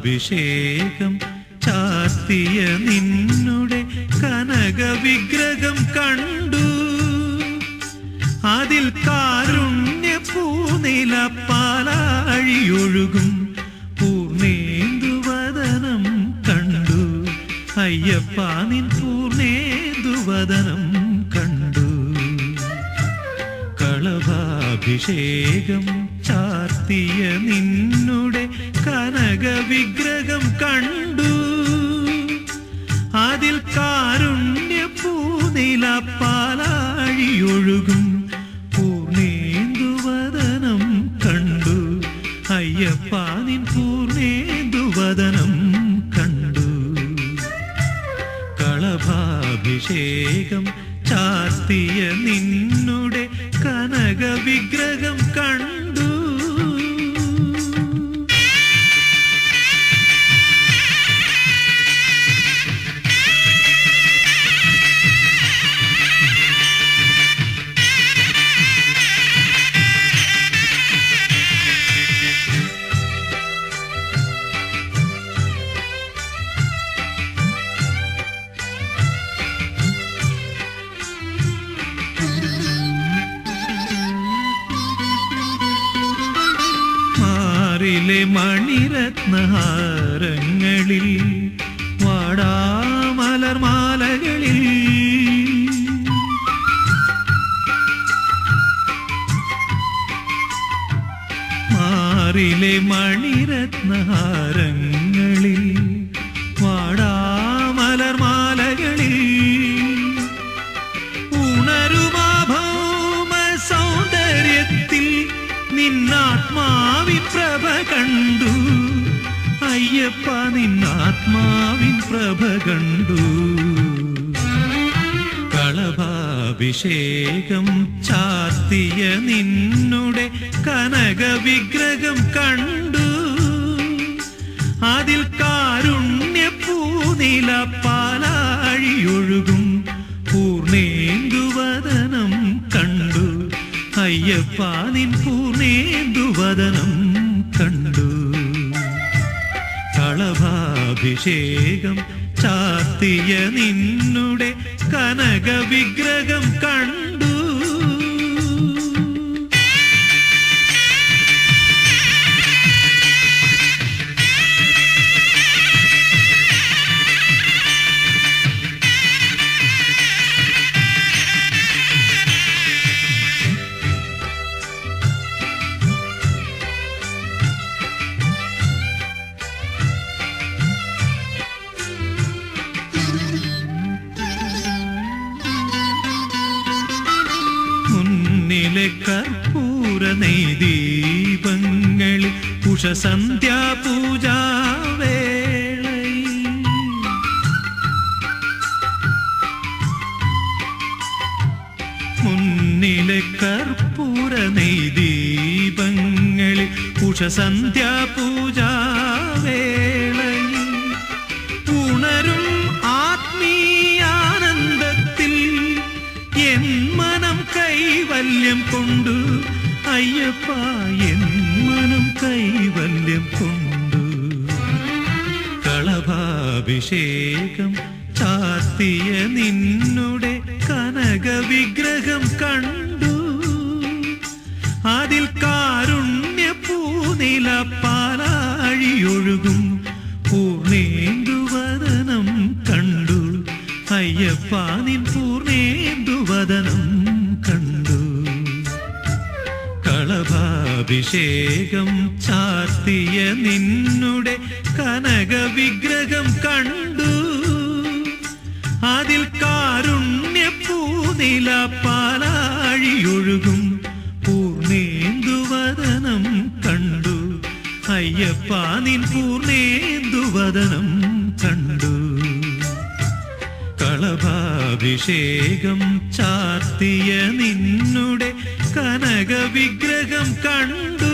കളഭാഭിഷേകം ചാർത്തിയ നിന്നുടെ കനക വിഗ്രഹം കണ്ടു. അതിൽ കാരുണ്യ പൂനില പാലാഴിയൊഴുകും പൂർണേന്ദുവദനം കണ്ടു. അയ്യപ്പ നിൻ പൂർണേന്ദുവദനം കണ്ടു. കളഭാഭിഷേകം ചാർത്തിയ നിന്നുടെ കനക വിഗ്രഹം കണ്ടു. അതിൽ കാരുണ്യ പൂനില പാലാഴിയൊഴുകും പൂർണേന്ദുവദനം കണ്ടു. അയ്യപ്പാനിൻ പൂർണേന്ദുവദനം കണ്ടു. കളഭാഭിഷേകം ചാർത്തിയ നിന്നുടെ കനക വിഗ്രഹം കണ്ടു. മാറിലെ മണിരത്നഹാരങ്ങളിൽ വാടാമലർമാലകളിൽ. മാറിലെ മണിരത്നഹാരങ്ങളിൽ നിന്നാത്മാവിൻ പ്രഭ കണ്ടു. അയ്യപ്പ നിന്നാത്മാവിൻ പ്രഭ കണ്ടു. കളഭാഭിഷേകം ചാർത്തിയ നിന്നുടെ കനക വിഗ്രഹം കണ്ടു. അതിൽ കാരുണ്യ പൂനില പാലാഴിയൊഴുകും പൂർണേന്ദുവദനം അയ്യപ്പ നിൻ പൂർണേന്ദുവദനം കണ്ടു കളഭാഭിഷേകം ചാർത്തിയ നിന്നുടെ കനക വിഗ്രഹം കണ്ടു കർപ്പൂര നെയ്ദീപങ്ങളിൽ ഉഷസന്ധ്യാ പൂജാവേളയിൽ മുന്നിലെ കർപ്പൂര നെയ്ദീപങ്ങളിൽ ഉഷസന്ധ്യാ എൻ മനം കൈവല്യം കൊണ്ടു. കളഭാഭിഷേകം ചാർത്തിയ നിന്നുടെ കനക വിഗ്രഹം കണ്ടു. അതിൽ കാരുണ്യ പൂനില പാലാഴിയൊഴുകും പൂർണേന്ദുവദനം കണ്ടു. അയ്യപ്പ നിൻ കളഭാഭിഷേകം ചാർത്തിയ നിന്നുടെ കനക വിഗ്രഹം കണ്ടു. അതിൽ കാരുണ്യ പൂനില പാലാഴിയൊഴുകും പൂർണേന്ദുവദനം കണ്ടു. അയ്യപ്പ നിൻ കണ്ടു. കളഭാഭിഷേകം ചാർത്തിയ നിന്നുടെ കനക വിഗ്രഹം കണ്ടു.